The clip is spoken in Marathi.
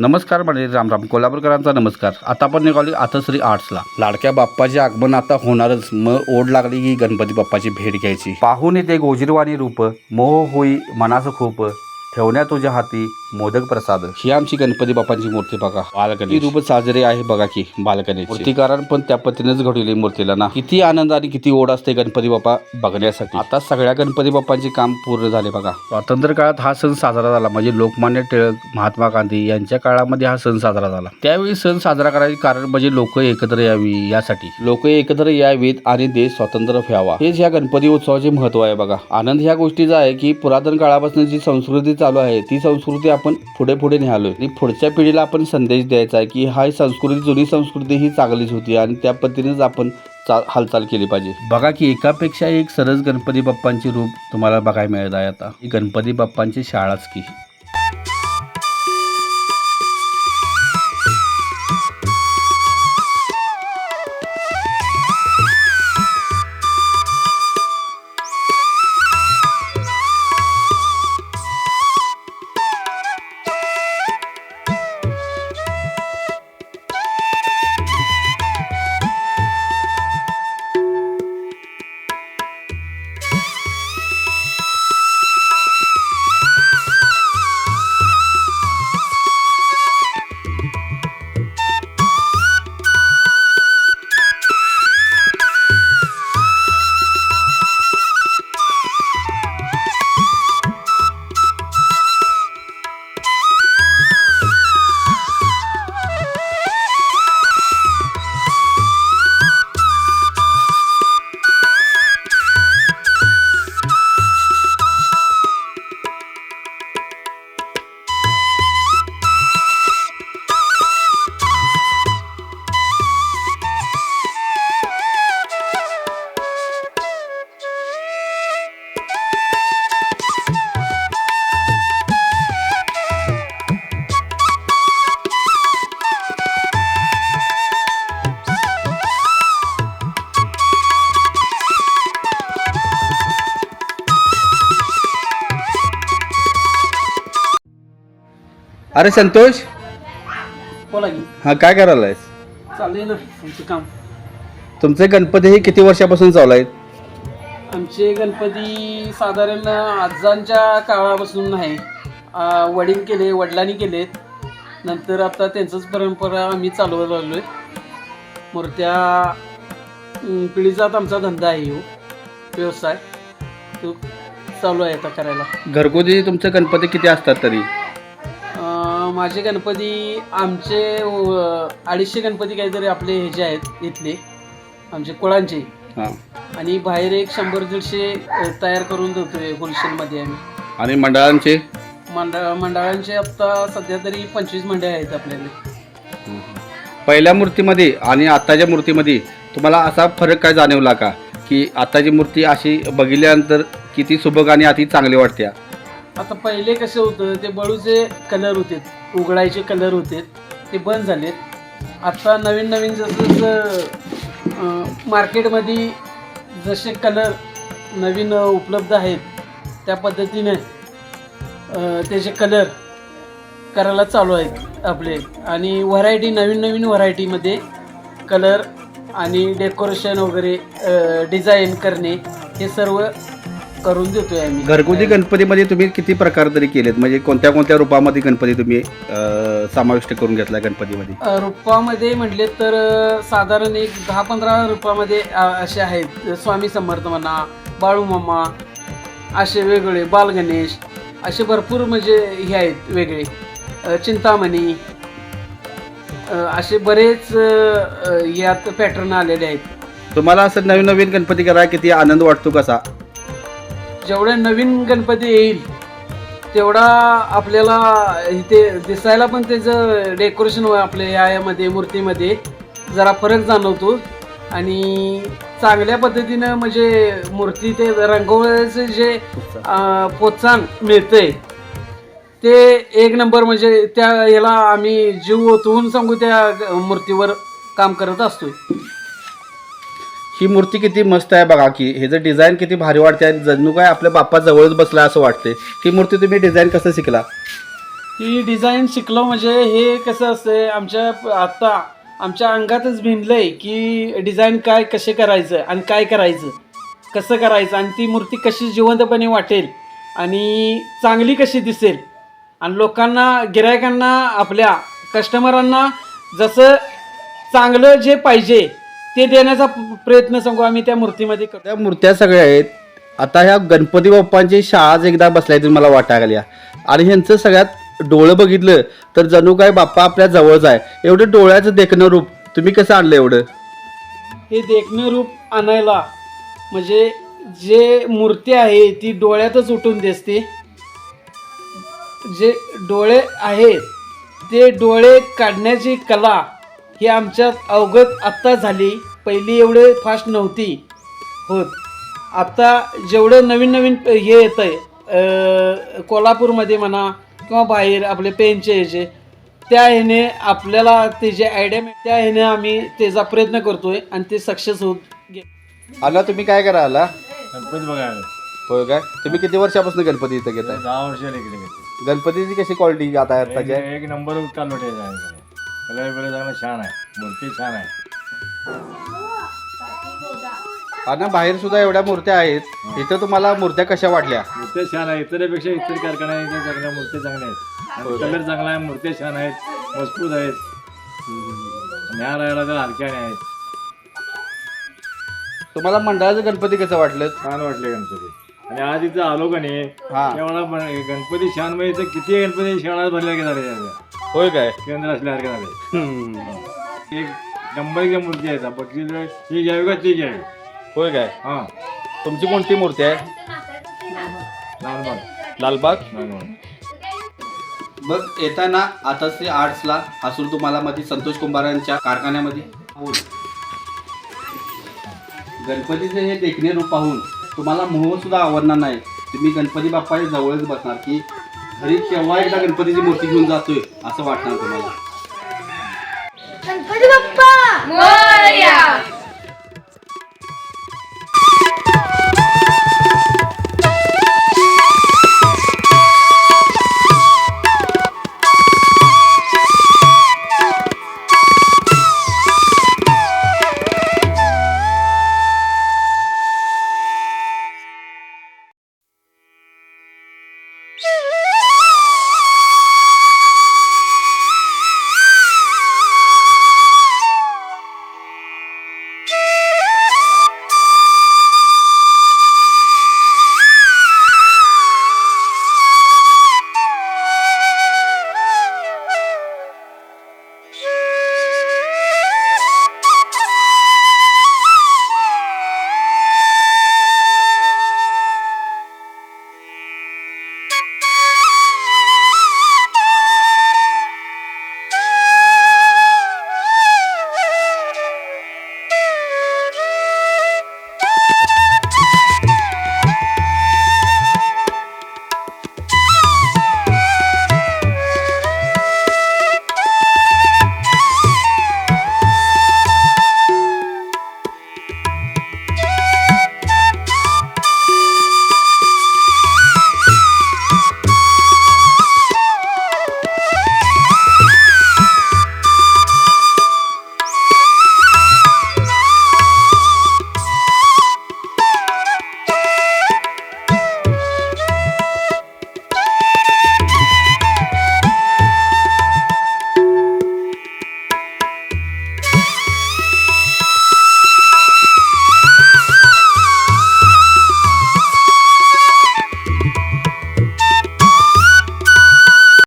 नमस्कार म्हणजे राम राम कोल्हापूरकरांचा नमस्कार. आता आपण निघाली आता श्री आर्ट्सला. लाडक्या बाप्पाचे आगमन आता होणारच. मग ओढ लागली की गणपती बाप्पाची भेट घ्यायची. पाहून येते गोजीरवाणी रूप. मोह होई मनास खूप. ठेवण्या तुझ्या हाती. मोदक प्रसाद. ही आमची गणपती बाप्पांची मूर्ती बघा. बालगणेश. रूप साजरे आहे बघा की बालगणेश. मूर्तीकारान पण त्या पद्धतीनेच घडवली मूर्तीला ना. किती आनंद आणि किती ओढ असते गणपती बाप्पा बघण्यासाठी. आता सगळ्या गणपती बाप्पांचे काम पूर्ण झाले बघा. स्वातंत्र्य काळात हा सण साजरा झाला. म्हणजे लोकमान्य टिळक महात्मा गांधी यांच्या काळामध्ये हा सण साजरा झाला. त्यावेळी सण साजरा करायचे कारण म्हणजे लोक एकत्र यावी यासाठी. लोक एकत्र यावीत आणि देश स्वतंत्र व्हावा. हेच या गणपती उत्सवाचे महत्त्व आहे बघा. आनंद ह्या गोष्टीचा आहे की पुरातन काळापासून जी संस्कृती चालू आहे ती संस्कृती आपण पुढे पुढे न्यालोय आणि पुढच्या पिढीला आपण संदेश द्यायचा आहे की हा संस्कृती जुनी संस्कृती ही चांगलीच होती आणि त्या पद्धतीनेच आपण चा हालचाल केली पाहिजे. बघा की एकापेक्षा एक सरस गणपती बाप्पांची रूप तुम्हाला बघायला मिळत आहे आता. ही गणपती बाप्पांची शाळाच की. अरे संतोष? बोला की. हा काय करायलाय चाललंय ना आमचं काम. तुमचे गणपती हे किती वर्षापासून चालू आहेत? आमचे गणपती साधारण आजांच्या काळापासून नाही आ, वडील केले वडिलांनी केलेत. नंतर आता त्यांचंच परंपरा आम्ही चालवत लागलो आहे मूर्त्या अं, पिढीजात आमचा धंदा आहे हो व्यवसाय. तो चालू आहे आता करायला. घरगुती तुमचे गणपती किती असतात तरी? माझे गणपती आमचे अडीचशे गणपती काहीतरी आपले ह्याचे आहेत इथले आमचे कुळांचे. हां. आणि बाहेर एक शंभर दीडशे तयार करून देतोय होलसेलमध्ये आम्ही. आणि मंडळांचे? मंडळ मंडळांचे आता सध्या तरी पंचवीस मंडळ आहेत आपल्याकडे. पहिल्या मूर्तीमध्ये आणि आत्ताच्या मूर्तीमध्ये तुम्हाला असा फरक काय जाणवला का? की आत्ताची मूर्ती अशी बघितल्यानंतर किती सुबक आणि अति चांगली वाटते? आता पहिले कसं होतं ते बळूचे कलर होते. उघडायचे कलर होते. ते बंद झालेत. आता नवीन नवीन जसं जसं मार्केटमध्ये जसे कलर नवीन उपलब्ध आहेत त्या पद्धतीने त्याचे कलर करायला चालू आहेत आपले. आणि व्हरायटी नवीन नवीन व्हरायटीमध्ये कलर आणि डेकोरेशन वगैरे डिझाईन करणे हे सर्व करून देतोय आम्ही. घरगुती गणपतीमध्ये तुम्ही किती प्रकार तरी केलेत? म्हणजे कोणत्या कोणत्या रूपामध्ये गणपती तुम्ही अं, समाविष्ट करून घेतला गणपतीमध्ये? अ, रुपामध्ये म्हटले तर अ, साधारण एक दहा पंधरा रुपामध्ये अ, असे आहेत. स्वामी समर्थ म्हणा बाळूमामा असे वेगळे बालगणेश असे भरपूर म्हणजे हे आहेत वेगळे. अ, चिंतामणी अ, असे बरेच अ, अ, यात पॅटर्न आलेले आहेत. तुम्हाला असं नवीन नवीन गणपती करायला किती आनंद वाटतो कसा? जेवढे नवीन गणपती येईल तेवढा आपल्याला इथे दिसायला पण त्याचं डेकोरेशन आपल्या या यामध्ये मूर्तीमध्ये जरा फरक जाणवतो. आणि चांगल्या पद्धतीनं म्हणजे मूर्ती ते रंगवण्याचं जे प्रोत्साहन मिळतंय ते एक नंबर म्हणजे त्या याला आम्ही जीव ओतवून सांगू त्या मूर्तीवर काम करत असतो ही मूर्ती किती मस्त आहे बघा की हे जर डिझाईन किती भारी वाटते आणि जणू काय आपल्या बाप्पा जवळच बसला असं वाटते ही मूर्ती तुम्ही डिझाईन कसं शिकला? ही डिझाईन शिकलो म्हणजे हे कसं असते आमच्या आत्ता आमच्या अंगातच भिनलंय की डिझाईन काय कसे करायचं आणि काय करायचं कसं करायचं आणि ती मूर्ती कशी जिवंतपणे वाटेल आणि चांगली कशी दिसेल. आणि लोकांना गिरायकांना आपल्या कस्टमरांना जसं चांगलं जे पाहिजे ते देण्याचा प्रयत्न सांगू आम्ही त्या मूर्तीमध्ये करतो. त्या मूर्त्या सगळ्या आहेत. आता ह्या गणपती बाप्पांची शाळाच एकदा बसलाय मला वाटायला लागल्या आणि ह्यांचं सगळ्यात डोळं बघितलं तर जणू काय बाप्पा आपल्या जवळच आहे. एवढं डोळ्याचं देखणं रूप तुम्ही कसं आणलं एवढं? हे देखणं रूप आणायला म्हणजे जे मूर्ती आहे ती डोळ्यातच उठून दिसते. जे डोळे आहेत ते डोळे काढण्याची कला ही आमच्यात अवगत आत्ता झाली. पहिली एवढे फास्ट नव्हती. होत. आता जेवढं नवीन नवीन हे येतं आहे कोल्हापूरमध्ये म्हणा किंवा बाहेर आपले पेनचे ह्याचे त्या ह्याने आपल्याला ते जे आयडिया त्या ह्याने आम्ही त्याचा प्रयत्न करतोय आणि ते सक्सेस होत गे आला तुम्ही काय करा आला? गणपती बघायला होय काय? तुम्ही किती वर्षापासून गणपती इथं घेताय? दहा वर्ष इकडे गणपतीची कशी क्वालिटी आता? एक नंबर कालवटे आहे छान आहे. मूर्ती छान आहे. आणि बाहेर सुद्धा एवढ्या मूर्त्या आहेत. इथं तुम्हाला मूर्त्या कशा वाटल्या? मूर्त्या छान आहे इतरपेक्षा इतर कारखाना आहे इथे चांगल्या मूर्त्या चांगल्या आहेत कलर चांगला आहे मूर्त्या छान आहेत मजबूत आहेत. न्या राहायला तर आहेत. तुम्हाला मंडळाचं गणपती कसं वाटलं? छान वाटले गणपती. आणि आज इथं आलो का नाही हा. गणपती छान म्हणजे इथं किती गणपती शाळा भरल्या झाले त्याच्या. होय काय? केंद्र असल्यासारखे झाले. हम्म. एक नंबरच्या मूर्ती आहेत. बघची ही घ्यावी का ती घ्यावी होय काय? हां. तुमची कोणती मूर्ती आहे? लालबाग. लालबाग. लालबाग मग येताना आता श्री आर्ट्सला हसूर तुम्हाला मध्ये संतोष कुंभारांच्या कारखान्यामध्ये पाहून गणपतीचे हे देखणे रूप पाहून तुम्हाला मोह सुद्धा आवडणार नाही. तुम्ही गणपती बाप्पाच्या जवळच बसणार की घरी केव्हा एकदा गणपतीची मूर्ती घेऊन जातोय असं वाटणार तुम्हाला. गणपती बाप्पा! Moria.